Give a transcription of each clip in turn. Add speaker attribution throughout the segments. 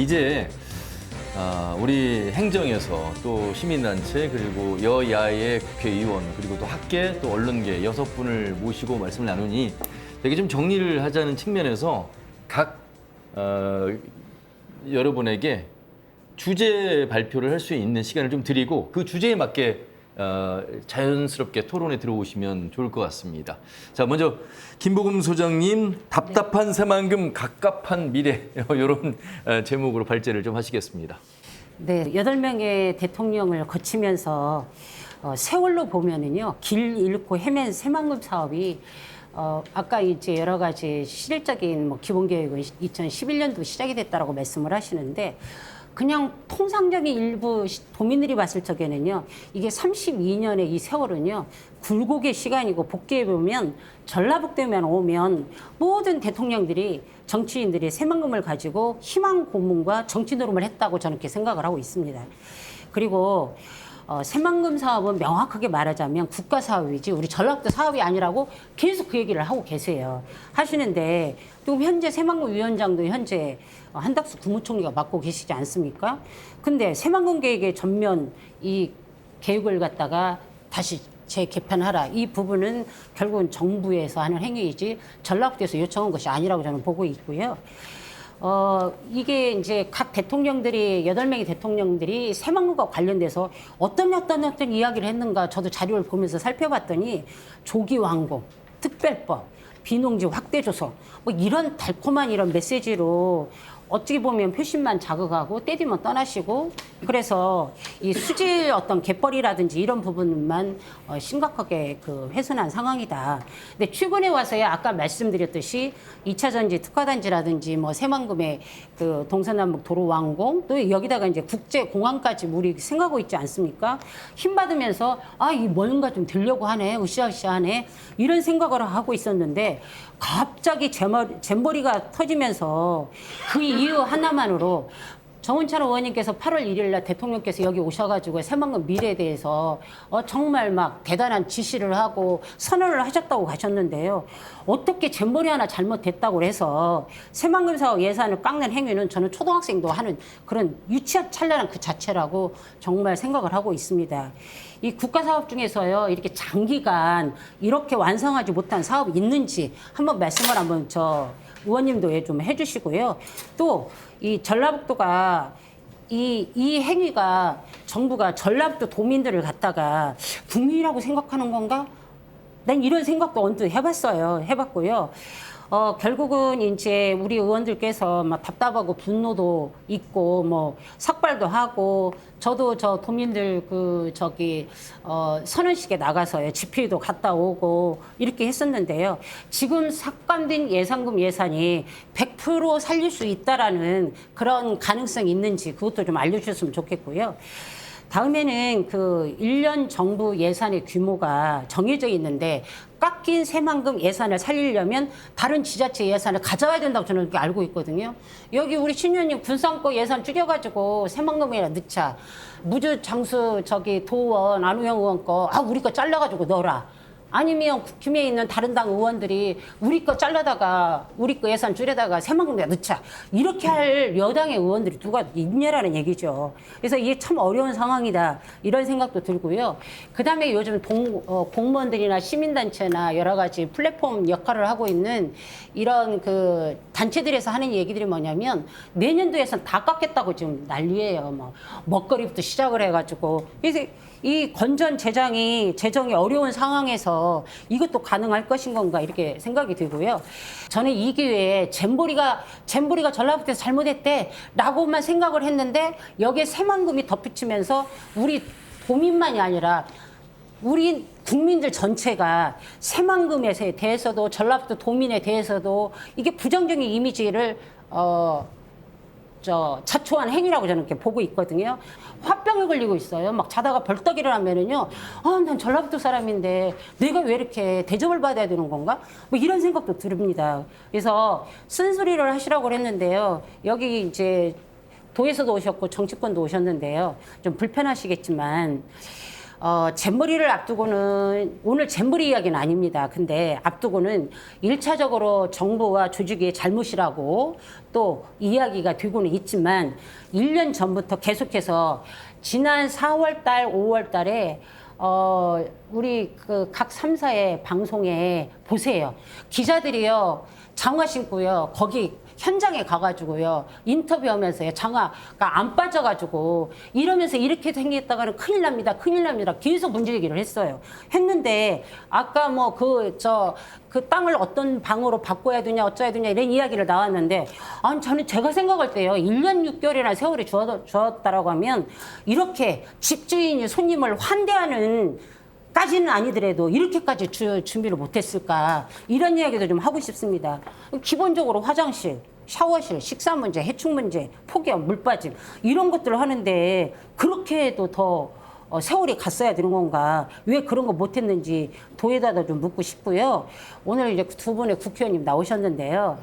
Speaker 1: 이제 아, 우리 행정에서 또 시민단체 그리고 여야의 국회의원 그리고 또 학계 또 언론계 여섯 분을 모시고 말씀을 나누니 되게 좀 정리를 하자는 측면에서 각 어, 여러분에게 주제 발표를 할 수 있는 시간을 좀 드리고 그 주제에 맞게 어, 자연스럽게 토론에 들어오시면 좋을 것 같습니다. 자, 먼저 김보금 소장님 답답한 새만금 갑갑한 미래 이런 어, 제목으로 발제를 좀 하시겠습니다.
Speaker 2: 네, 여덟 명의 대통령을 거치면서 어, 세월로 보면은요 길 잃고 헤맨 새만금 사업이 어, 아까 이제 여러 가지 실질적인 뭐 기본 계획은 2011년도 시작이 됐다라고 말씀을 하시는데 그냥 통상적인 일부 시- 도민들이 봤을 적에는요 이게 32년의 이 세월은요 굴곡의 시간이고 복귀해 보면 전라북도에만 오면 모든 대통령들이 정치인들이 새만금을 가지고 희망 고문과 정치 노름을 했다고 저는 이렇게 생각을 하고 있습니다. 그리고 어, 새만금 사업은 명확하게 말하자면 국가 사업이지 우리 전라북도 사업이 아니라고 계속 그 얘기를 하고 계세요. 하시는데 또 현재 새만금 위원장도 현재 어, 한덕수 국무총리가 맡고 계시지 않습니까? 근데 새만금 계획의 전면 이 계획을 갖다가 다시 재개편하라. 이 부분은 결국은 정부에서 하는 행위이지 전라북도에서 요청한 것이 아니라고 저는 보고 있고요. 어, 이게 이제 각 대통령들이, 여덟 명의 대통령들이 새만금과 관련돼서 어떤 어떤 어떤 이야기를 했는가 저도 자료를 보면서 살펴봤더니 조기왕공, 특별법, 비농지 확대 조성, 뭐 이런 달콤한 이런 메시지로 어떻게 보면 표심만 자극하고 때리면 떠나시고 그래서 이 수질 어떤 갯벌이라든지 이런 부분만 어, 심각하게 그 훼손한 상황이다. 근데 최근에 와서야 아까 말씀드렸듯이 2차 전지 특화단지라든지 뭐 새만금의 그 동서남북 도로 완공 또 여기다가 이제 국제 공항까지 우리 생각하고 있지 않습니까? 힘 받으면서 아 이 뭔가 좀 되려고 하네 으쌰으쌰하네 이런 생각을 하고 있었는데 갑자기 잼머리, 잼버리가 터지면서 그 이유 하나만으로 정은찬 의원님께서 8월 1일 날 대통령께서 여기 오셔가지고 새만금 미래에 대해서 어, 정말 막 대단한 지시를 하고 선언을 하셨다고 가셨는데요. 어떻게 잼버리 하나 잘못됐다고 해서 새만금 사업 예산을 깎는 행위는 저는 초등학생도 하는 그런 유치한 찬란한 그 자체라고 정말 생각을 하고 있습니다. 이 국가 사업 중에서요 이렇게 장기간 이렇게 완성하지 못한 사업이 있는지 한번 말씀을 한번 저 의원님도 예, 좀 해주시고요. 또 이 전라북도가 이, 이 행위가 정부가 전라북도 도민들을 갖다가 국민이라고 생각하는 건가? 난 이런 생각도 언뜻 해봤어요. 해봤고요. 어, 결국은 이제 우리 의원들께서 막 답답하고 분노도 있고 뭐 삭발도 하고 저도 저 도민들 그 저기 어, 선언식에 나가서요 집회도 갔다 오고 이렇게 했었는데요. 지금 삭감된 예산금 예산이 100% 살릴 수 있다라는 그런 가능성이 있는지 그것도 좀 알려주셨으면 좋겠고요. 다음에는 그 1년 정부 예산의 규모가 정해져 있는데 깎인 새만금 예산을 살리려면 다른 지자체 예산을 가져와야 된다고 저는 그렇게 알고 있거든요. 여기 우리 신현님 군산거 예산 줄여가지고 새만금이나 넣자. 무주 장수 저기 도원 안우영 의원 거 아 우리 거 잘라가지고 넣어라. 아니면 국힘에 있는 다른 당 의원들이 우리 거 잘라다가 우리 거 예산 줄여다가 새만금에 넣자 이렇게 할 여당의 의원들이 누가 있냐라는 얘기죠. 그래서 이게 참 어려운 상황이다 이런 생각도 들고요. 그 다음에 요즘 동, 어, 공무원들이나 시민단체나 여러 가지 플랫폼 역할을 하고 있는 이런 그 단체들에서 하는 얘기들이 뭐냐면 내년도 예산 다 깎겠다고 지금 난리예요. 뭐 먹거리부터 시작을 해가지고 그래서 이 건전 재정이 재정이 어려운 상황에서 이것도 가능할 것인 건가 이렇게 생각이 들고요. 저는 이 기회에 잼보리가 잼보리가 전라북도에서 잘못했대라고만 생각을 했는데 여기에 새만금이 덧붙이면서 우리 도민만이 아니라 우리 국민들 전체가 새만금에 대해서도 전라북도 도민에 대해서도 이게 부정적인 이미지를 어. 저 자초한 행위라고 저는 이렇게 보고 있거든요. 화병에 걸리고 있어요. 막 자다가 벌떡 일어나면은요. 아, 난 전라북도 사람인데 내가 왜 이렇게 대접을 받아야 되는 건가? 뭐 이런 생각도 듭니다. 그래서 쓴소리를 하시라고 했는데요. 여기 이제 도에서도 오셨고 정치권도 오셨는데요. 좀 불편하시겠지만 어, 잼버리를 앞두고는 오늘 잼버리 이야기는 아닙니다. 근데 앞두고는 일차적으로 정부와 조직의 잘못이라고 또 이야기가 되고는 있지만 일 년 전부터 계속해서 지난 4월 달, 5월 달에 어, 우리 그각 3사의 방송에 보세요. 기자들이요. 장화 신고요. 거기 현장에 가가지고요. 인터뷰하면서요. 장화가 안 빠져가지고 이러면서 이렇게 생겼다가는 큰일 납니다. 큰일 납니다. 계속 문제 제기를 했어요. 했는데 아까 뭐 그저그 땅을 어떤 방으로 바꿔야 되냐 어쩌야 되냐 이런 이야기를 나왔는데 아니 저는 제가 생각할 때요. 1년 6개월이나 세월이 주었다라고 하면 이렇게 집주인이 손님을 환대하는 까지는 아니더라도 이렇게까지 주, 준비를 못했을까 이런 이야기도 좀 하고 싶습니다. 기본적으로 화장실, 샤워실, 식사 문제, 해충 문제, 폭염, 물 빠짐 이런 것들을 하는데 그렇게 해도 더 어, 세월이 갔어야 되는 건가? 왜 그런 거 못했는지 도에다가 좀 묻고 싶고요. 오늘 이제 두 분의 국회의원님 나오셨는데요.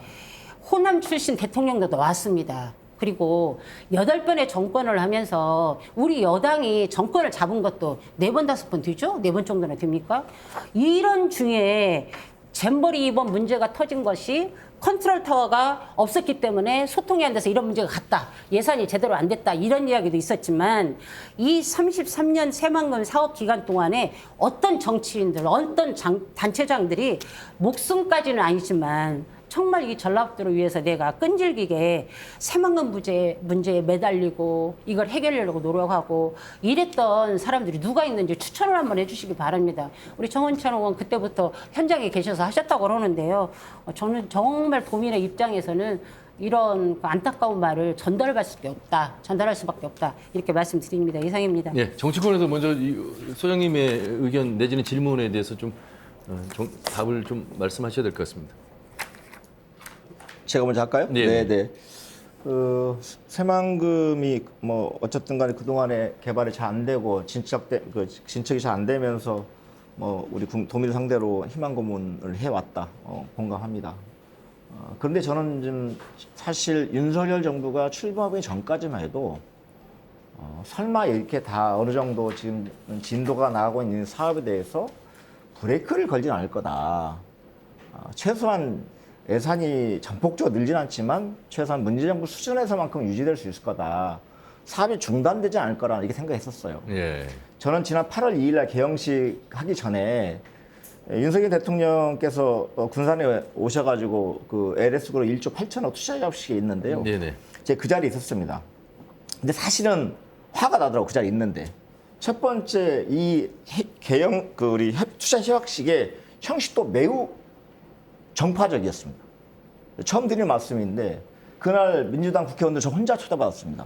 Speaker 2: 호남 출신 대통령도 나왔습니다. 그리고 여덟 번의 정권을 하면서 우리 여당이 정권을 잡은 것도 네 번 다섯 번 되죠? 네 번 정도나 됩니까? 이런 중에 잼버리 이번 문제가 터진 것이 컨트롤 타워가 없었기 때문에 소통이 안 돼서 이런 문제가 갔다. 예산이 제대로 안 됐다. 이런 이야기도 있었지만 이 33년 새만금 사업 기간 동안에 어떤 정치인들, 어떤 장- 단체장들이 목숨까지는 아니지만 정말 이 전라북도를 위해서 내가 끈질기게 새만금 문제, 문제에 매달리고 이걸 해결하려고 노력하고 이랬던 사람들이 누가 있는지 추천을 한번 해주시기 바랍니다. 우리 정원찬 의원 그때부터 현장에 계셔서 하셨다고 그러는데요. 어, 저는 정말 도민의 입장에서는 이런 그 안타까운 말을 전달할 수밖에 없다. 전달할 수밖에 없다. 이렇게 말씀드립니다. 이상입니다.
Speaker 1: 예, 정치권에서 먼저 이 소장님의 의견 내지는 질문에 대해서 좀 어, 정- 답을 좀 말씀하셔야 될 것 같습니다.
Speaker 3: 제가 먼저 할까요?
Speaker 1: 네.
Speaker 3: 네. 그 새만금이 뭐 어쨌든 간에 그동안에 개발이 잘 안 되고 진척돼 그 진척이 잘 안 되면서 뭐 우리 국- 도민을 상대로 희망 고문을 해 왔다. 어, 공감합니다. 어, 그런데 저는 좀 사실 윤석열 정부가 출범하기 전까지만 해도 어, 설마 이렇게 다 어느 정도 지금 진도가 나가고 있는 사업에 대해서 브레이크를 걸진 않을 거다. 어, 최소한 예산이 전폭적으로 늘진 않지만 최소한 문재정부 수준에서만큼 유지될 수 있을 거다. 사업이 중단되지 않을 거라 이렇게 생각했었어요.
Speaker 1: 예.
Speaker 3: 저는 지난 8월 2일 날 개영식 하기 전에 윤석열 대통령께서 어, 군산에 오셔가지고 그 LS그룹 1조 8천억 투자 작업식에 있는데요.
Speaker 1: 네네.
Speaker 3: 제가 그 자리에 있었습니다. 근데 사실은 화가 나더라고 그 자리에 있는데 첫 번째 이 해- 개영 그 우리 협- 투자 협약식의 형식도 매우 정파적이었습니다. 처음 드리는 말씀인데 그날 민주당 국회의원들 저 혼자 초대받았습니다.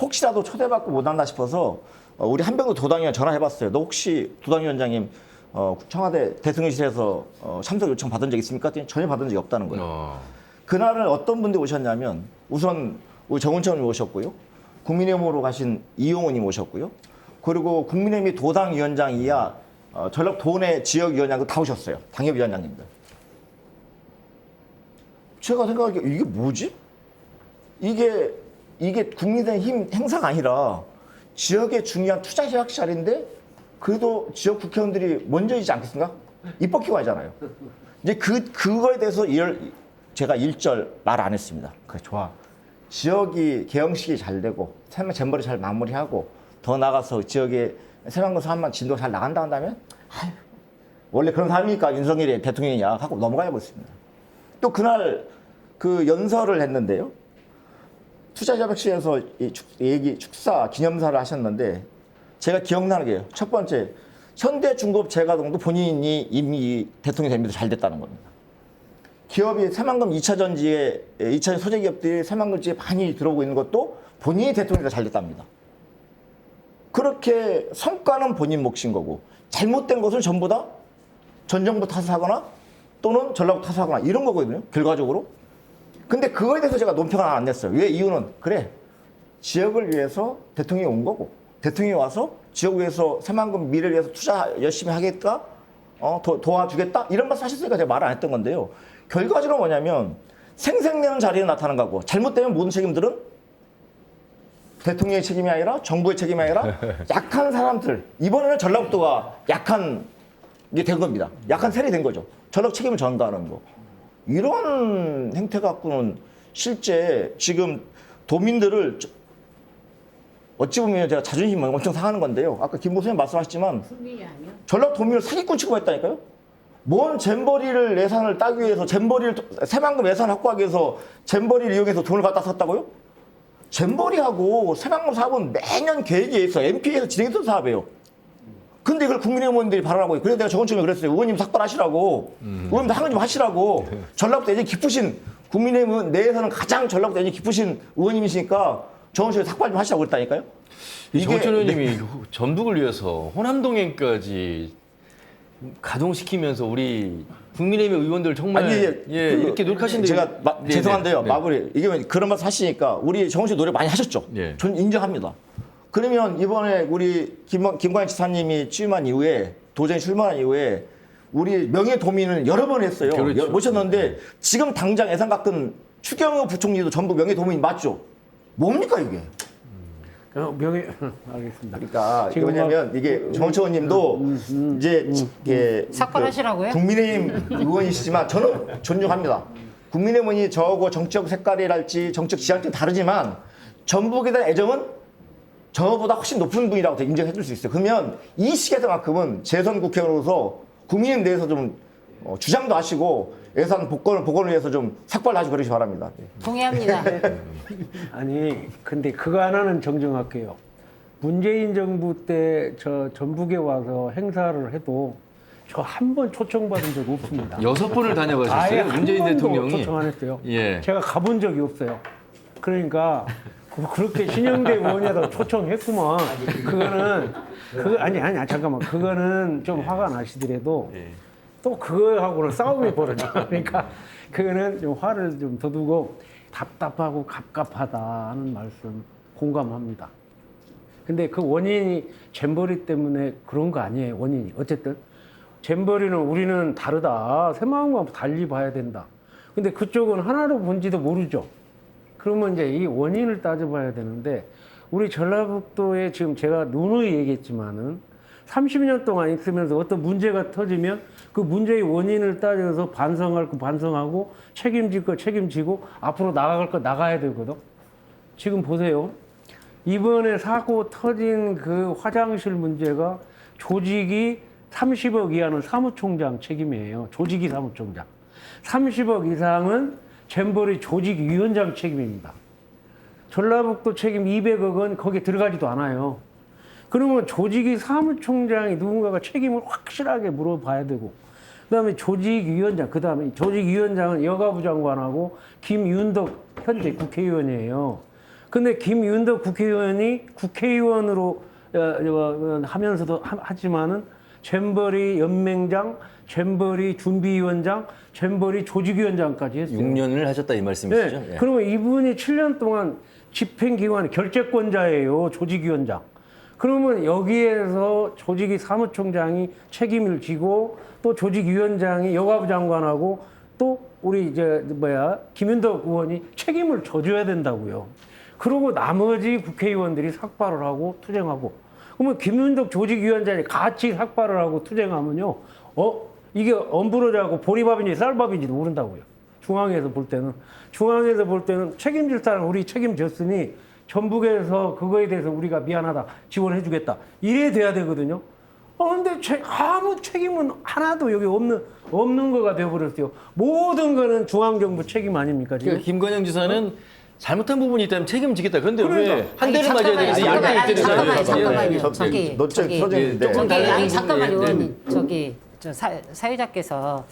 Speaker 3: 혹시라도 초대받고 못 한다 싶어서 어, 우리 한병도 도당위원 전화해봤어요. 너 혹시 도당위원장님 어, 청와대 대통령실에서 어, 참석 요청 받은 적 있습니까? 전혀 받은 적이 없다는 거예요.
Speaker 1: 어,
Speaker 3: 그날은 어떤 분들이 오셨냐면 우선 우리 정은천님 오셨고요. 국민의힘으로 가신 이용호님 오셨고요. 그리고 국민의힘이 도당위원장이야 어, 전북 도내 지역위원장도 다 오셨어요. 당협위원장님들. 제가 생각하기에 이게 뭐지? 이게 이게 국민의힘 행사가 아니라 지역의 중요한 투자 협약 자리인데 그래도 지역 국회의원들이 먼저이지 않겠습니까? 입법기관 하잖아요. 이제 그 그거에 대해서 일, 제가 일절 말 안 했습니다. 그래 좋아. 지역이 개영식이 잘 되고 새만 잼버리 잘 마무리하고 더 나가서 지역에 새만금 사업만 진도 잘 나간다 한다면 아유, 원래 그런 사람이니까 윤석열이 대통령이야 하고 넘어가야 겠습니다. 또 그날 그 연설을 했는데요. 투자자백실에서 얘기 축사 기념사를 하셨는데 제가 기억나는 게첫 번째 현대중공업 재가동도 본인이 이미 대통령이 됩니다 잘 됐다는 겁니다. 기업이 새만금 2차 전지에 2차 소재 기업들이 새만금 지에 많이 들어오고 있는 것도 본인이 대통령이 잘 됐답니다. 그렇게 성과는 본인 몫인 거고 잘못된 것을 전부 다 전 정부 탓하거나 또는 전라북 탓하거나 이런 거거든요. 결과적으로. 근데 그거에 대해서 제가 논평을 안 냈어요. 왜 이유는 그래 지역을 위해서 대통령이 온 거고 대통령이 와서 지역 위해서 새만금 미래를 위해서 투자 열심히 하겠다, 어, 도, 도와주겠다 이런 말 사실으니까 제가 말을 안 했던 건데요. 결과적으로 뭐냐면 생생내는 자리에 나타난 거고 잘못되면 모든 책임들은 대통령의 책임이 아니라 정부의 책임이 아니라 약한 사람들 이번에는 전라북도가 약한 게 된 겁니다. 약한 셀이 된 거죠. 전력 책임을 전가하는 거. 이런 행태 갖고는 실제 지금 도민들을 저- 어찌 보면 제가 자존심 엄청 상하는 건데요. 아까 김 보수님 말씀하셨지만 전략 도민을 사기꾼 취급했다니까요. 뭔 잼버리를 예산을 따기 위해서 잼버리를 새만금 예산 확보하기 위해서 잼버리를 이용해서 돈을 갖다 썼다고요? 잼버리하고 새만금 사업은 매년 계획에 있어 MP에서 진행했던 사업이에요. 근데 이걸 국민의 의원들이 발언하고 그래서 내가 저번 주에 그랬어요. 의원님 삭발하시라고. 의원님 항의 좀 하시라고. 전라북도 예전 깊으신 국민의힘 내에서는 가장 전라북도 예전 깊으신 의원님이시니까 저번 주에 삭발 좀 하시라고 그랬다니까요.
Speaker 1: 정천
Speaker 3: 네.
Speaker 1: 의원님이 전북을 위해서 호남 동행까지 가동시키면서 우리 국민의힘 의원들 정말
Speaker 3: 아니,
Speaker 1: 예,
Speaker 3: 예, 그,
Speaker 1: 이렇게 노력하신데
Speaker 3: 제가 마-
Speaker 1: 네,
Speaker 3: 죄송한데요.
Speaker 1: 네, 네.
Speaker 3: 마무리. 이게 그런 말씀 하시니까 우리 정원 씨 노력 많이 하셨죠.
Speaker 1: 예.
Speaker 3: 전 인정합니다. 그러면 이번에 우리 김, 김광희 지사님이 취임한 이후에 도전에 출마한 이후에 우리 명예 도민을 여러 번 했어요.
Speaker 1: 그렇죠.
Speaker 3: 여- 모셨는데 지금 당장 예산 깎은 추경호 부총리도 전부 명예 도민 맞죠? 뭡니까 이게?
Speaker 4: 어, 명예 알겠습니다.
Speaker 3: 그러니까
Speaker 4: 지금
Speaker 3: 왜냐면 이게 정원철 의원님도 이제 이게
Speaker 2: 삭발하시라고요?
Speaker 3: 그 국민의힘 의원이시지만 저는 존중합니다. 국민의힘 의원이 저하고 정적 색깔이랄지 정적 지향점 다르지만 전북에 대한 애정은 저보다 훨씬 높은 분이라고 인정해 줄 수 있어요. 그러면 이 시기에서만큼은 재선 국회의원으로서 국민의힘 내에서 좀 어, 주장도 하시고 예산 복권을 복원을 위해서 좀 삭발을 하시고 그러시 바랍니다. 네.
Speaker 2: 동의합니다.
Speaker 4: 아니 근데 그거 하나는 정정할게요. 문재인 정부 때 저 전북에 와서 행사를 해도 저 한 번 초청받은 적 없습니다.
Speaker 1: 여섯 번을 다녀가셨어요.
Speaker 4: 한
Speaker 1: 문재인 대통령이
Speaker 4: 초청 안 했어요.
Speaker 1: 예.
Speaker 4: 제가 가본 적이 없어요. 그러니까 그- 그렇게 신영대 의원이라도 초청했구만. 그거는 그 아니 아니 잠깐만 그거는 좀 화가 나시더라도
Speaker 1: 예.
Speaker 4: 또 그거하고는 싸움이 벌어져. 그러니까 그거는 좀 화를 좀 더두고 답답하고 갑갑하다 하는 말씀 공감합니다. 근데 그 원인이 잼버리 때문에 그런 거 아니에요. 원인이 어쨌든 잼버리는 우리는 다르다. 새 마음과 달리 봐야 된다. 근데 그쪽은 하나로 본지도 모르죠. 그러면 이제 이 원인을 따져봐야 되는데 우리 전라북도에 지금 제가 누누이 얘기했지만은 30년 동안 있으면서 어떤 문제가 터지면 그 문제의 원인을 따져서 반성할 거 반성하고 책임질 거 책임지고 앞으로 나갈 거 나가야 되거든. 지금 보세요. 이번에 사고 터진 그 화장실 문제가 조직이 30억 이하는 사무총장 책임이에요. 조직이 사무총장. 30억 이상은 잼버리 조직위원장 책임입니다. 전라북도 책임 200억은 거기에 들어가지도 않아요. 그러면 조직위 사무총장이 누군가가 책임을 확실하게 물어봐야 되고, 그 다음에 조직위원장, 그 다음에 조직위원장은 여가부 장관하고 김윤덕 현재 국회의원이에요. 근데 김윤덕 국회의원이 국회의원으로 어, 어, 하면서도 하- 하지만은 잼버리 연맹장, 잼버리 준비위원장, 잼버리 조직위원장까지 했어요.
Speaker 1: 6년을 하셨다 이 말씀이시죠?
Speaker 4: 네.
Speaker 1: 예.
Speaker 4: 그러면 이분이 7년 동안 집행기관 결재권자예요. 조직위원장. 그러면 여기에서 조직위 사무총장이 책임을 지고 또 조직위원장이 여가부 장관하고 또 우리 이제 뭐야 김윤덕 의원이 책임을 져줘야 된다고요. 그리고 나머지 국회의원들이 삭발을 하고 투쟁하고 그러면 김윤덕 조직위원장이 같이 삭발을 하고 투쟁하면요, 어 이게 엄부러져갖고 보리밥인지 쌀밥인지도 모른다고요. 중앙에서 볼 때는 중앙에서 볼 때는 책임질 사람 우리 책임졌으니 전북에서 그거에 대해서 우리가 미안하다 지원해주겠다 이래 돼야 되거든요. 어 근데 제- 아무 책임은 하나도 여기 없는 없는 거가 되어버렸어요. 모든 거는 중앙 정부 책임 아닙니까 지금?
Speaker 1: 그러니까 김건영 지사는 잘못한 부분이 있다면 책임지겠다. 그런데
Speaker 4: 그러니까.
Speaker 1: 왜한
Speaker 2: 아니,
Speaker 1: 대를 맞아야
Speaker 2: 잠깐만요,
Speaker 1: 되는데
Speaker 2: 잠깐만요,
Speaker 1: 양쪽이
Speaker 2: 아니,
Speaker 1: 때리잖아요.
Speaker 2: 잠깐만요,
Speaker 1: 예.
Speaker 2: 잠깐만요.
Speaker 3: 저-
Speaker 2: 저기,
Speaker 3: 노체
Speaker 2: 저기,
Speaker 3: 터졌는데.
Speaker 1: 예,
Speaker 2: 저기
Speaker 1: 다른
Speaker 2: 아니
Speaker 1: 부분이-
Speaker 2: 잠깐만요,
Speaker 1: 예,
Speaker 2: 의원님. 저기 저 사, 사회자께서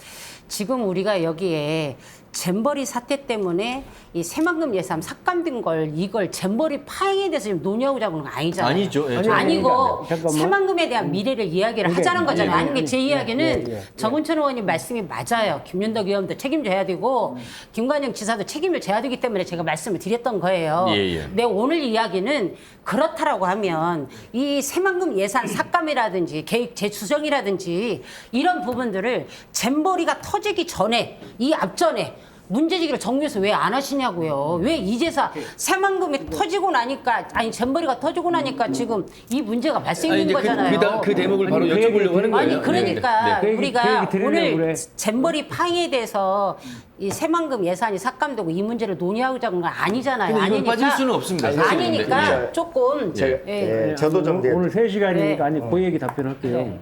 Speaker 2: 지금 우리가 여기에 잼버리 사태 때문에 이 새만금 예산 삭감된 걸 이걸 잼버리 파행에 대해서 지금 논의하고자 하는 건 아니잖아요.
Speaker 1: 아니죠. 예,
Speaker 4: 아니,
Speaker 2: 아니고
Speaker 4: 아니, 잠깐만.
Speaker 2: 새만금에 대한 미래를 이야기를
Speaker 4: 이게-
Speaker 2: 하자는 거잖아요.
Speaker 4: 예,
Speaker 2: 아니
Speaker 4: 예,
Speaker 2: 근데 제
Speaker 4: 예,
Speaker 2: 이야기는
Speaker 4: 예, 예, 예.
Speaker 2: 정은천 의원님 말씀이 맞아요. 김윤덕 의원도 책임져야 되고 김관영 지사도 책임을 져야 되기 때문에 제가 말씀을 드렸던 거예요.
Speaker 1: 예, 예.
Speaker 2: 근데 오늘 이야기는 그렇다라고 하면 이 새만금 예산 삭감이라든지 계획 재수정이라든지 이런 부분들을 잼버리가 터지기 전에 이 앞전에 문제제기를 정부에서 왜 안 하시냐고요. 왜 이제서 새만금이 터지고 나니까 아니 잼버리가 터지고 나니까 지금 이 문제가 발생된
Speaker 1: 그,
Speaker 2: 거잖아요.
Speaker 1: 그, 다- 그 대목을 바로
Speaker 4: 아니, 그 얘기
Speaker 1: 여쭤보려고 하는 거예요.
Speaker 2: 아니 그러니까
Speaker 1: 네, 네.
Speaker 4: 그
Speaker 2: 우리가
Speaker 4: 그 얘기 들으려고
Speaker 2: 오늘
Speaker 4: 그래.
Speaker 2: 잼버리 파행에 대해서 이 새만금 예산이 삭감되고 이 문제를 논의하고자 하는 건 아니잖아요.
Speaker 1: 근데 이건
Speaker 2: 아니니까
Speaker 1: 빠질 수는 없습니다. 사실은.
Speaker 2: 아니니까
Speaker 1: 네.
Speaker 2: 조금
Speaker 3: 제가
Speaker 2: 예.
Speaker 3: 예, 저도 좀
Speaker 4: 오늘, 오늘 세 시간이니까
Speaker 2: 네.
Speaker 4: 아니 그 얘기 답변할게요.
Speaker 2: 네.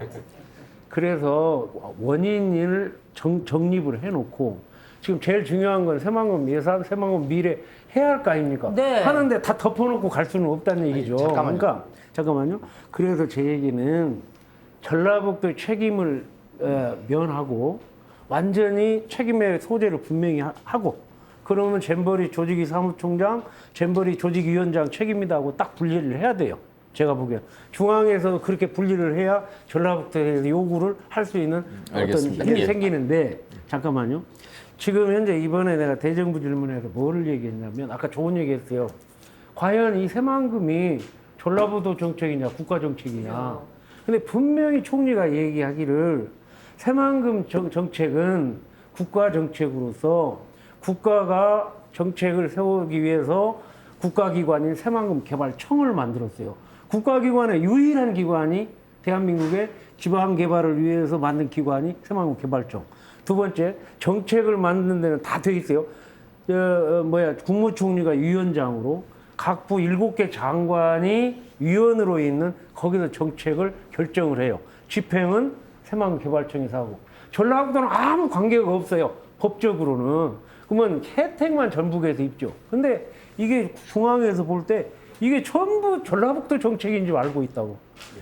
Speaker 4: 그래서 원인을 정, 정립을 해놓고 지금 제일 중요한 건 새만금 예산, 새만금 미래 해야 할 거 아닙니까?
Speaker 2: 네.
Speaker 4: 하는데 다 덮어놓고 갈 수는 없다는 얘기죠.
Speaker 3: 잠깐만요.
Speaker 4: 그러니까 잠깐만요. 그래서 제 얘기는 전라북도 책임을 어, 면하고 완전히 책임의 소재를 분명히 하- 하고 그러면 잼버리 조직위 사무총장, 잼버리 조직위원장 책임이다 하고 딱 분리를 해야 돼요. 제가 보기엔 중앙에서 그렇게 분리를 해야 전라북도에서 요구를 할 수 있는 어떤
Speaker 1: 알겠습니다.
Speaker 4: 힘이
Speaker 1: 예.
Speaker 4: 생기는데 잠깐만요. 지금 현재 이번에 내가 대정부 질문에서 뭐를 얘기했냐면 아까 좋은 얘기했어요. 과연 이 새만금이 전라북도 정책이냐 국가 정책이냐. 근데 분명히 총리가 얘기하기를 새만금 정, 정책은 국가 정책으로서 국가가 정책을 세우기 위해서 국가기관인 새만금 개발청을 만들었어요. 국가기관의 유일한 기관이 대한민국의 지방 개발을 위해서 만든 기관이 새만금 개발청. 두 번째 정책을 만드는 데는 다 돼 있어요. 어, 어, 뭐야 국무총리가 위원장으로 각 부 일곱 개 장관이 위원으로 있는 거기서 정책을 결정을 해요. 집행은 새만개발청에서 하고 전라북도는 아무 관계가 없어요. 법적으로는 그러면 혜택만 전북에서 입죠. 근데 이게 중앙에서 볼 때 이게 전부 전라북도 정책인 줄 알고 있다고.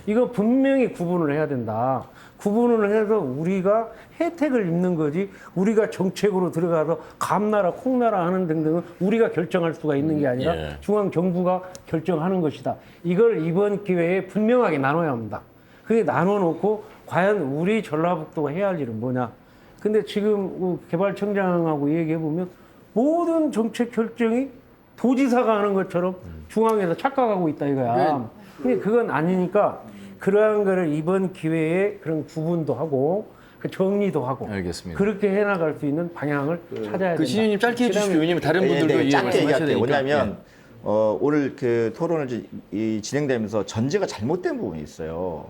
Speaker 4: 이거 분명히 구분을 해야 된다. 구분을 해서 우리가 혜택을 입는 거지 우리가 정책으로 들어가서 감나라 콩나라 하는 등등은 우리가 결정할 수가 있는 게 아니라
Speaker 1: 예.
Speaker 4: 중앙 정부가 결정하는 것이다. 이걸 이번 기회에 분명하게 나눠야 합니다. 그게 나눠놓고 과연 우리 전라북도가 해야 할 일은 뭐냐. 근데 지금 그 개발청장하고 얘기해 보면 모든 정책 결정이 도지사가 하는 것처럼 중앙에서 착각하고 있다 이거야. 근데 그건 아니니까 그러한 거를 이번 기회에 그런 구분도 하고 그 정리도 하고
Speaker 1: 알겠습니다.
Speaker 4: 그렇게 해나갈 수 있는 방향을 찾아야
Speaker 1: 그
Speaker 4: 된다.
Speaker 1: 신유님 짧게 해주십시오. 왜냐면 다른
Speaker 3: 예,
Speaker 1: 분들도
Speaker 3: 네,
Speaker 1: 이
Speaker 3: 짧게
Speaker 1: 말씀하셔야
Speaker 3: 얘기할게요.
Speaker 1: 되니까.
Speaker 3: 왜냐하면 어, 오늘 그 토론을 이제 이 진행되면서 전제가 잘못된 부분이 있어요.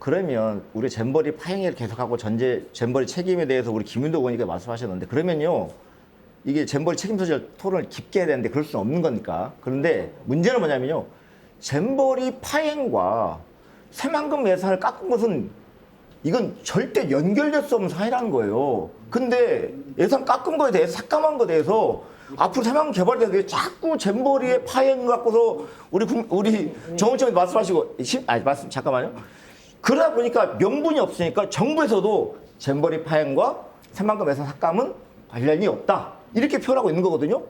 Speaker 3: 그러면 우리 잼버리 파행을 계속하고 전제 잼버리 책임에 대해서 우리 김윤도 의원님께 말씀하셨는데 그러면요 이게 잼버리 책임 소재 토론을 깊게 해야 되는데 그럴 수는 없는 거니까. 그런데 문제는 뭐냐면요 잼버리 파행과 새만금 예산을 깎은 것은 이건 절대 연결될 수 없는 사회라는 거예요. 근데 예산 깎은 거에 대해서 삭감한 거에 대해서 앞으로 새만금 개발에 대해서 자꾸 잼버리의 파행 갖고서 우리 국- 우리 정원청이 말씀하시고 심- 아니 말씀 잠깐만요. 그러다 보니까 명분이 없으니까 정부에서도 잼버리 파행과 새만금 예산 삭감은 관련이 없다 이렇게 표현하고 있는 거거든요.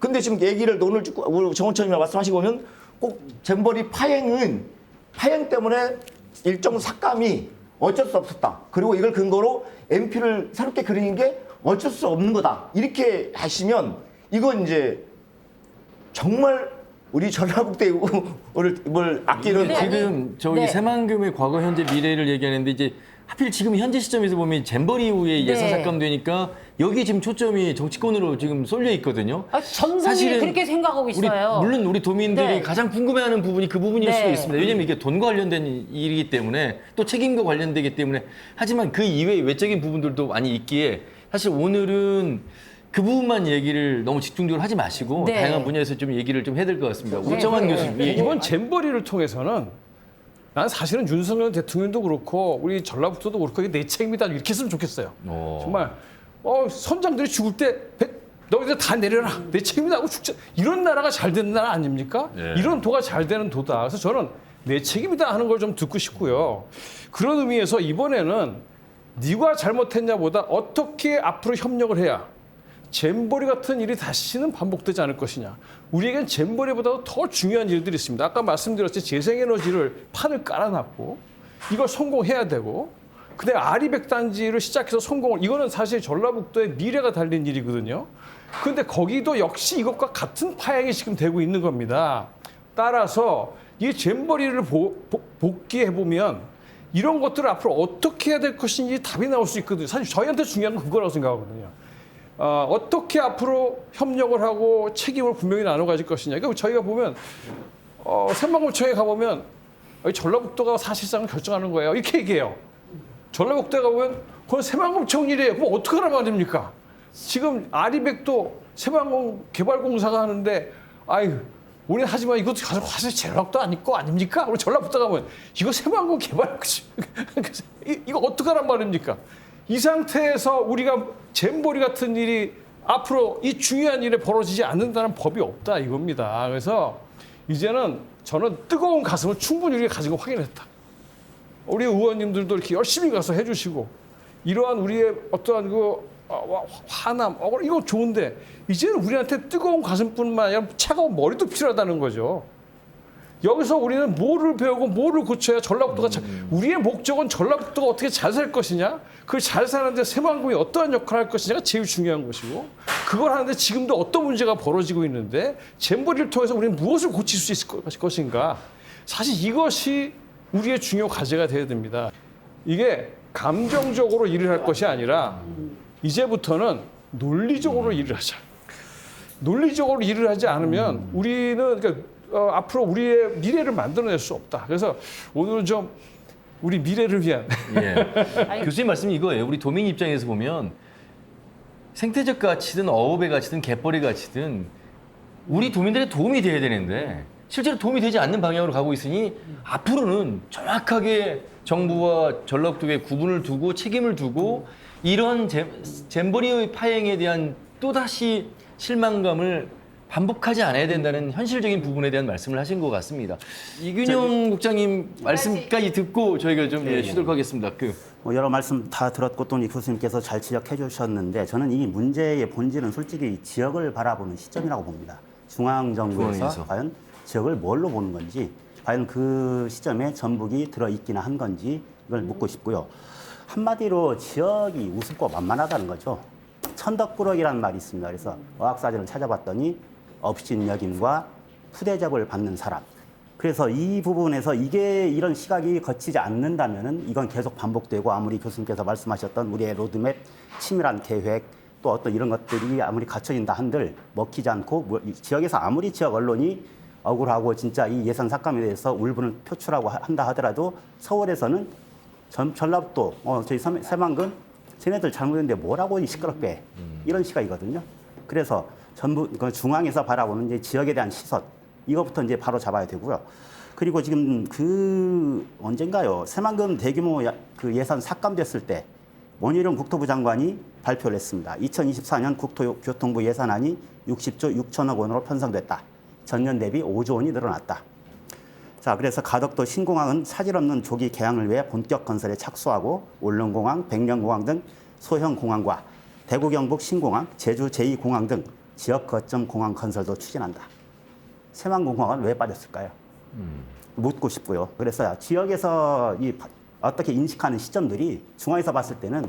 Speaker 3: 근데 지금 얘기를 오늘 쭉 우리 정원청이 말씀하시고 보면 꼭 잼버리 파행은 파행 때문에 일정 삭감이 어쩔 수 없었다. 그리고 이걸 근거로 MP를 새롭게 그리는 게 어쩔 수 없는 거다. 이렇게 하시면 이건 이제 정말 우리 뭘 아끼는
Speaker 2: 네.
Speaker 1: 지금 저기
Speaker 2: 네.
Speaker 1: 새만금의 과거, 현재, 미래를 얘기하는데 이제 하필 지금 현재 시점에서 보면 잼버리 이후에 예산
Speaker 2: 네.
Speaker 1: 삭감되니까 여기 지금 초점이 정치권으로 지금 쏠려 있거든요.
Speaker 2: 아, 전 국민이 그렇게 생각하고 있어요.
Speaker 1: 우리, 물론 우리 도민들이
Speaker 2: 네.
Speaker 1: 가장 궁금해하는 부분이 그 부분일
Speaker 2: 네.
Speaker 1: 수도 있습니다. 왜냐하면 이게 돈과 관련된 일이기 때문에 또 책임과 관련되기 때문에 하지만 그 이외의 외적인 부분들도 많이 있기에 사실 오늘은 그 부분만 얘기를 너무 집중적으로 하지 마시고
Speaker 2: 네.
Speaker 1: 다양한 분야에서 좀 얘기를 좀 해야 될 것 같습니다.
Speaker 2: 네,
Speaker 1: 우정환
Speaker 2: 네.
Speaker 1: 교수님.
Speaker 2: 네.
Speaker 1: 예,
Speaker 5: 이번 잼버리를 통해서는 난 사실은 윤석열 대통령도 그렇고 우리 전라북도도 그렇고 이게 내 책임이다 이렇게 했으면 좋겠어요.
Speaker 1: 오.
Speaker 5: 정말 어, 선장들이 죽을 때 배- 너희들 다 내려라 내 책임이다 하고 죽자 이런 나라가 잘 되는 나라 아닙니까?
Speaker 1: 네.
Speaker 5: 이런 도가 잘 되는 도다. 그래서 저는 내 책임이다 하는 걸 좀 듣고 싶고요. 그런 의미에서 이번에는 네가 잘못했냐보다 어떻게 앞으로 협력을 해야 잼버리 같은 일이 다시는 반복되지 않을 것이냐. 우리에겐 잼버리보다도 더 중요한 일들이 있습니다. 아까 말씀드렸듯이 재생에너지를 판을 깔아놨고 이걸 성공해야 되고 근데 아리백단지를 시작해서 성공을 이거는 사실 전라북도의 미래가 달린 일이거든요. 근데 거기도 역시 이것과 같은 파행이 지금 되고 있는 겁니다. 따라서 이 잼버리를 보- 보- 복귀해 보면 이런 것들을 앞으로 어떻게 해야 될 것인지 답이 나올 수 있거든요. 사실 저희한테 중요한 건 그거라고 생각하거든요. 어, 어떻게 앞으로 협력을 하고 책임을 분명히 나눠 가질 것이냐. 그러니까 저희가 보면 어, 새만금청에 가보면 전라북도가 사실상 결정하는 거예요. 이렇게 얘기해요. 전라북도에 가보면 그건 새만금청 일이에요. 그럼 어떡하란 말입니까? 지금 아리백도 새만금 개발공사가 하는데 아유 우리는 하지만 이것도 가서 사실 전라북도 거 아닙니까? 우리 전라북도 가면 이거 새만금 개발 이- 이거 어떡하란 말입니까? 이 상태에서 우리가 잼버리 같은 일이 앞으로 이 중요한 일에 벌어지지 않는다는 법이 없다 이겁니다. 그래서 이제는 저는 뜨거운 가슴을 충분히 우리가 가지고 확인했다. 우리 의원님들도 이렇게 열심히 가서 해주시고 이러한 우리의 어떠한 그 어, 와- 화남, 억울 이거 좋은데 이제는 우리한테 뜨거운 가슴뿐만 아니라 차가운 머리도 필요하다는 거죠. 여기서 우리는 뭐를 배우고 뭐를 고쳐야 전라북도가 잘, 우리의 목적은 전라북도가 어떻게 잘 살 것이냐, 그 잘 사는데 새만금이 어떠한 역할을 할 것이냐가 제일 중요한 것이고, 그걸 하는데 지금도 어떤 문제가 벌어지고 있는데 잼버리를 통해서 우리는 무엇을 고칠 수 있을 것- 것인가? 사실 이것이 우리의 중요 과제가 되어야 됩니다. 이게 감정적으로 일을 할 것이 아니라 이제부터는 논리적으로 일을 하자. 논리적으로 일을 하지 않으면 우리는 그러니까 어, 앞으로 우리의 미래를 만들어낼 수 없다. 그래서 오늘은 좀 우리 미래를 위한
Speaker 1: 예. 교수님 말씀이 이거예요. 우리 도민 입장에서 보면 생태적 가치든 어업의 가치든 갯벌의 가치든 우리 도민들의 도움이 돼야 되는데 실제로 도움이 되지 않는 방향으로 가고 있으니 앞으로는 정확하게 정부와 전라북도에 구분을 두고 책임을 두고 이런 잼- 잼버리의 파행에 대한 또다시 실망감을 반복하지 않아야 된다는 현실적인 부분에 대한 말씀을 하신 것 같습니다. 이균영 국장님 말씀까지 듣고 저희가 좀 예, 쉬도록 하겠습니다. 그
Speaker 6: 뭐 여러 말씀 다 들었고 또 이 교수님께서 잘 지적해 주셨는데 저는 이 문제의 본질은 솔직히 지역을 바라보는 시점이라고 봅니다. 중앙 정부에서
Speaker 1: 중앙에서.
Speaker 6: 과연 지역을 뭘로 보는 건지 과연 그 시점에 전북이 들어 있기나 한 건지 이걸 묻고 싶고요. 한마디로 지역이 우습고 만만하다는 거죠. 천덕꾸러기라는 말이 있습니다. 그래서 어학사전을 찾아봤더니 업신 여김과 푸대접을 받는 사람. 그래서 이 부분에서 이게 이런 시각이 거치지 않는다면은 이건 계속 반복되고 아무리 교수님께서 말씀하셨던 우리의 로드맵, 치밀한 계획 또 어떤 이런 것들이 아무리 갖춰진다 한들 먹히지 않고 뭐이 지역에서 아무리 지역 언론이 억울하고 진짜 이 예산 삭감에 대해서 울분을 표출하고 하- 한다 하더라도 서울에서는 전, 전라북도 어, 저희 새- 새만금 쟤네들 잘못했는데 뭐라고 이 시끄럽게 이런 시각이거든요. 그래서 전부 그 중앙에서 바라보는 이제 지역에 대한 시선 이거부터 이제 바로 잡아야 되고요. 그리고 지금 그 언젠가요 새만금 대규모 야- 그 예산 삭감됐을 때 원희룡 국토부 장관이 발표를 했습니다. 2024년 국토교통부 예산안이 60조 6천억 원으로 편성됐다. 전년 대비 5조 원이 늘어났다. 자, 그래서 가덕도 신공항은 사질 없는 조기 개항을 위해 본격 건설에 착수하고 울릉공항, 백령공항 등 소형 공항과 대구 경북 신공항, 제주 제2공항 등 지역 거점 공항 건설도 추진한다. 새만공항은 왜 빠졌을까요? 묻고 싶고요. 그래서 지역에서 이 바- 어떻게 인식하는 시점들이 중앙에서 봤을 때는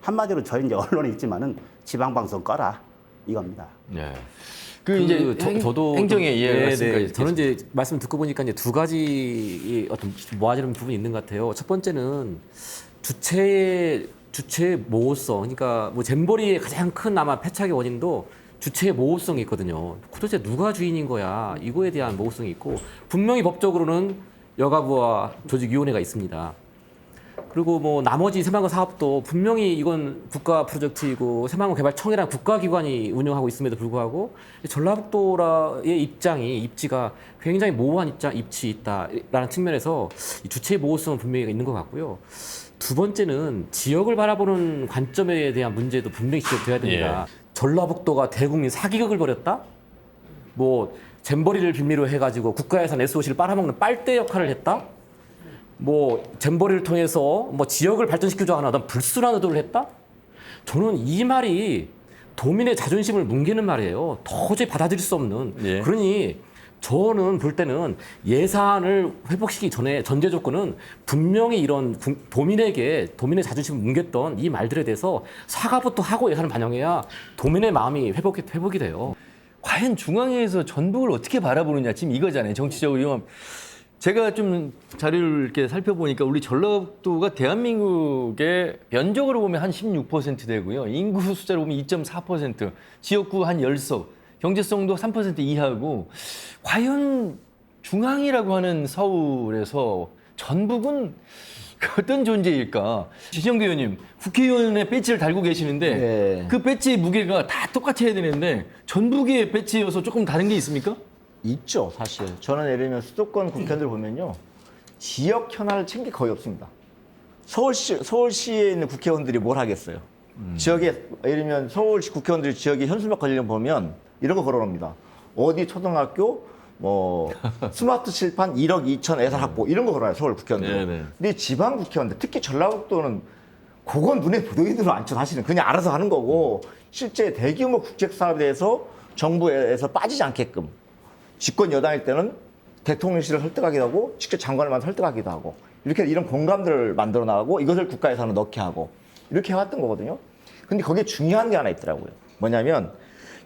Speaker 6: 한마디로 저희 이제 언론에 있지만은 지방 방송 꺼라 이겁니다.
Speaker 1: 예. 그, 이제
Speaker 7: 저,
Speaker 1: 행,
Speaker 7: 저 도
Speaker 1: 행정의
Speaker 7: 좀-
Speaker 1: 이해
Speaker 7: 네, 네. 저는 이제 말씀 듣고 보니까 이제 두 가지 이 어떤 모아지는 부분이 있는 것 같아요. 첫 번째는 주체의 주체의 모호성, 그러니까 뭐 잼버리의 가장 큰 아마 패착의 원인도 주체의 모호성이 있거든요. 도대체 누가 주인인 거야? 이거에 대한 모호성이 있고 분명히 법적으로는 여가부와 조직위원회가 있습니다. 그리고 뭐 나머지 새만금 사업도 분명히 이건 국가 프로젝트이고 새만금 개발청이라는 국가기관이 운영하고 있음에도 불구하고 전라북도의 입장이 입지가 굉장히 모호한 입장 입지 있다라는 측면에서 이 주체의 모호성은 분명히 있는 것 같고요. 두 번째는 지역을 바라보는 관점에 대한 문제도 분명히 지적돼야 됩니다. 전라북도가 대국민 사기극을 벌였다? 뭐 잼버리를 빌미로 해가지고 국가예산 SOC를 빨아먹는 빨대 역할을 했다? 뭐 잼버리를 통해서 뭐 지역을 발전시키자 어떤 불순한 의도를 했다? 저는 이 말이 도민의 자존심을 뭉개는 말이에요. 도저히 받아들일 수 없는.
Speaker 1: 예.
Speaker 7: 그러니 저는 볼 때는 예산을 회복시키기 전에 전제 조건은 분명히 이런 국- 도민에게 도민의 자존심을 뭉갰던 이 말들에 대해서 사과부터 하고 예산을 반영해야 도민의 마음이 회복이, 회복이 돼요.
Speaker 1: 과연 중앙에서 전북을 어떻게 바라보느냐 지금 이거잖아요. 정치적으로 이용 제가 좀 자료를 이렇게 살펴보니까 우리 전라북도가 대한민국의 면적으로 보면 한 16% 되고요. 인구 숫자로 보면 2.4%, 지역구 한 10석, 경제성도 3% 이하고 과연 중앙이라고 하는 서울에서 전북은 어떤 존재일까? 지정교 의원님, 국회의원의 배지를 달고 계시는데
Speaker 3: 네.
Speaker 1: 그 배지의 무게가 다 똑같아야 되는데 전북의 배지여서 조금 다른 게 있습니까?
Speaker 3: 있죠, 사실. 저는 예를 들면 수도권 국회의원들 보면요. 지역 현안을 챙길 게 거의 없습니다. 서울시, 서울시에 있는 국회의원들이 뭘 하겠어요. 지역에, 예를 들면 서울시 국회의원들이 지역에 현수막 관련 보면 이런 거 걸어놓습니다. 어디 초등학교, 뭐, 스마트 칠판 1억 2천 예산 확보, 이런 거 걸어요, 서울 국회의원들.
Speaker 1: 네네.
Speaker 3: 근데 지방 국회의원들, 특히 전라북도는 그건 눈에 보이지도 않죠, 사실은. 그냥 알아서 하는 거고, 실제 대규모 국책 사업에 대해서 정부에서 빠지지 않게끔 집권 여당일 때는 대통령실을 설득하기도 하고 직접 장관을 만 설득하기도 하고 이렇게 이런 공감들을 만들어 나가고 이것을 국가 예산으로 넣게 하고 이렇게 해왔던 거거든요. 근데 거기에 중요한 게 하나 있더라고요. 뭐냐면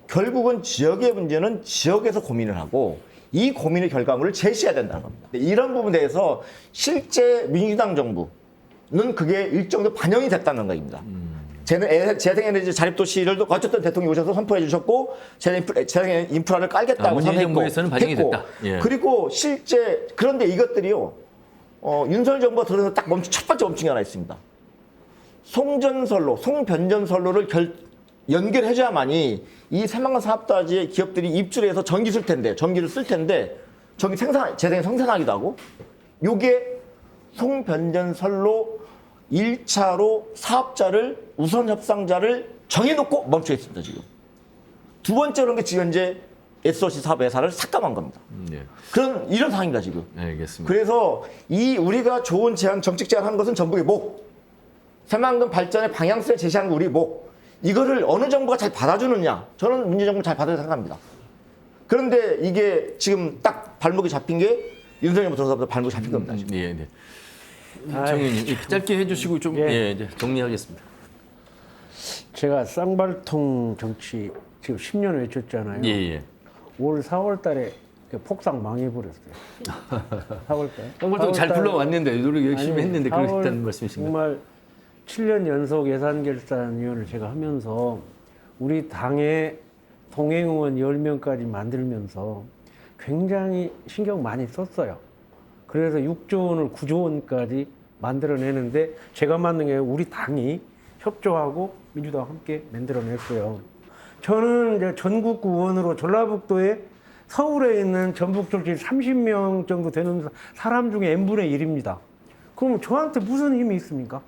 Speaker 3: 결국은 지역의 문제는 지역에서 고민을 하고 이 고민의 결과물을 제시해야 된다는 겁니다. 이런 부분에 대해서 실제 민주당 정부는 그게 일정 도 반영이 됐다는 거입니다. 에- 재생에너지 자립도시를 어쨌든 대통령이 오셔서 선포해 주셨고 재생- 재생인프라를
Speaker 1: 아,
Speaker 3: 깔겠다고
Speaker 1: 문재인
Speaker 3: 선언했고 했고.
Speaker 1: 됐다. 예.
Speaker 3: 그리고 실제 그런데 이것들이요 어, 윤석열 정부가 들어서 딱 멈춘 첫 번째 멈춘 게 하나 있습니다. 송전선로, 송변전선로를 결, 연결해줘야만이 이 새만금 사업단지의 기업들이 입주해서 전기 쓸 텐데, 전기를 쓸 텐데, 전기 생산, 재생에 생산하기도 하고, 요게 송변전선로 1차로 사업자를, 우선 협상자를 정해놓고 멈춰 있습니다, 지금. 두 번째로는 게 지금 현재 SOC 사업 회사를 삭감한 겁니다.
Speaker 1: 네,
Speaker 3: 그런, 이런 상황입니다, 지금.
Speaker 1: 알겠습니다.
Speaker 3: 그래서 이 우리가 좋은 제안, 정책 제안한 것은 전북의 목. 새만금 발전의 방향성을 제시한 거 우리 목. 이거를 어느 정부가 잘 받아주느냐. 저는 문재인 정부 잘 받아야 생각합니다. 그런데 이게 지금 딱 발목이 잡힌 게 윤석열 정부 들어서부터 발목이 잡힌 겁니다. 지금.
Speaker 1: 예, 네. 정의님 이렇게 짧게 해주시고 좀
Speaker 4: 예.
Speaker 1: 예, 이제 정리하겠습니다.
Speaker 4: 제가 쌍발통 정치 지금 10년 외쳤잖아요.
Speaker 1: 예, 예.
Speaker 4: 올 4월 달에 그 폭삭 망해버렸어요. 4월 달.
Speaker 1: 쌍발통 잘
Speaker 4: 4월 달-
Speaker 1: 불러왔는데 노력 열심히
Speaker 4: 아니,
Speaker 1: 했는데
Speaker 4: 4월
Speaker 1: 그렇다는 말씀이신가요?
Speaker 4: 정말 7년 연속 예산결산위원을 제가 하면서 우리 당의 동행의원 10명까지 만들면서 굉장히 신경 많이 썼어요. 그래서 6조 원을 9조 원까지 만들어내는데 제가 만든 게 우리 당이 협조하고 민주당과 함께 만들어냈어요. 저는 이제 전국구 의원으로 전라북도에 서울에 있는 전북 출신 30명 정도 되는 사람 중에 n분의 1입니다. 그럼 저한테 무슨 힘이 있습니까?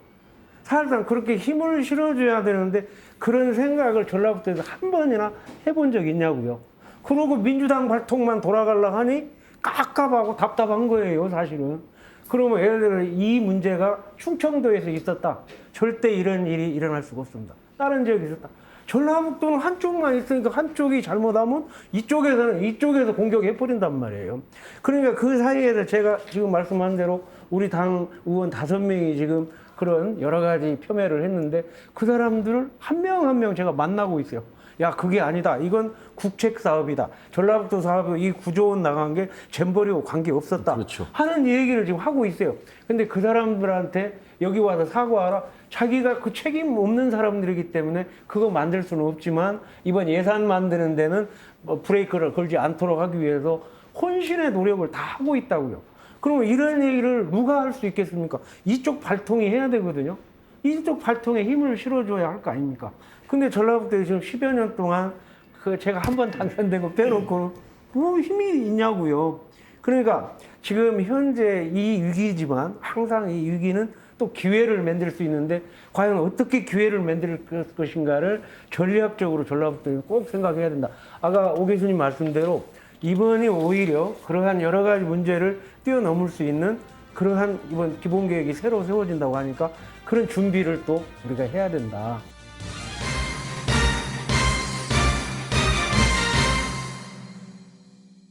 Speaker 4: 사실상 그렇게 힘을 실어줘야 되는데 그런 생각을 전라북도에서 한 번이나 해본 적 있냐고요. 그러고 민주당 발통만 돌아가려고 하니 깝깝하고 답답한 거예요, 사실은. 그러면 예를 들어 이 문제가 충청도에서 있었다. 절대 이런 일이 일어날 수가 없습니다. 다른 지역에 있었다. 전라북도는 한쪽만 있으니까 한쪽이 잘못하면 이쪽에서는 이쪽에서 공격해 버린단 말이에요. 그러니까 그 사이에서 제가 지금 말씀한 대로 우리 당 의원 다섯 명이 지금 그런 여러 가지 폄훼를 했는데 그 사람들을 한명 한 명 제가 만나고 있어요. 야 그게 아니다. 이건 국책 사업이다. 전라북도 사업이 이 구조원 나간 게 잼버리고 관계 없었다.
Speaker 1: 그렇죠.
Speaker 4: 하는 얘기를 지금 하고 있어요. 근데 그 사람들한테 여기 와서 사과하라. 자기가 그 책임 없는 사람들이기 때문에 그거 만들 수는 없지만 이번 예산 만드는 데는 뭐 브레이크를 걸지 않도록 하기 위해서 혼신의 노력을 다 하고 있다고요. 그러면 이런 얘기를 누가 할 수 있겠습니까? 이쪽 발통이 해야 되거든요. 이쪽 발통에 힘을 실어줘야 할 거 아닙니까? 근데 전라북도에 지금 10여 년 동안 그 제가 한 번 당선된 거 빼놓고는 뭐 힘이 있냐고요. 그러니까 지금 현재 이 위기지만 항상 이 위기는 또 기회를 만들 수 있는데 과연 어떻게 기회를 만들 것인가를 전략적으로 전라북도에 꼭 생각해야 된다. 아까 오 교수님 말씀대로 이번이 오히려 그러한 여러 가지 문제를 뛰어넘을 수 있는 그러한 이번 기본 계획이 새로 세워진다고 하니까 그런 준비를 또 우리가 해야 된다.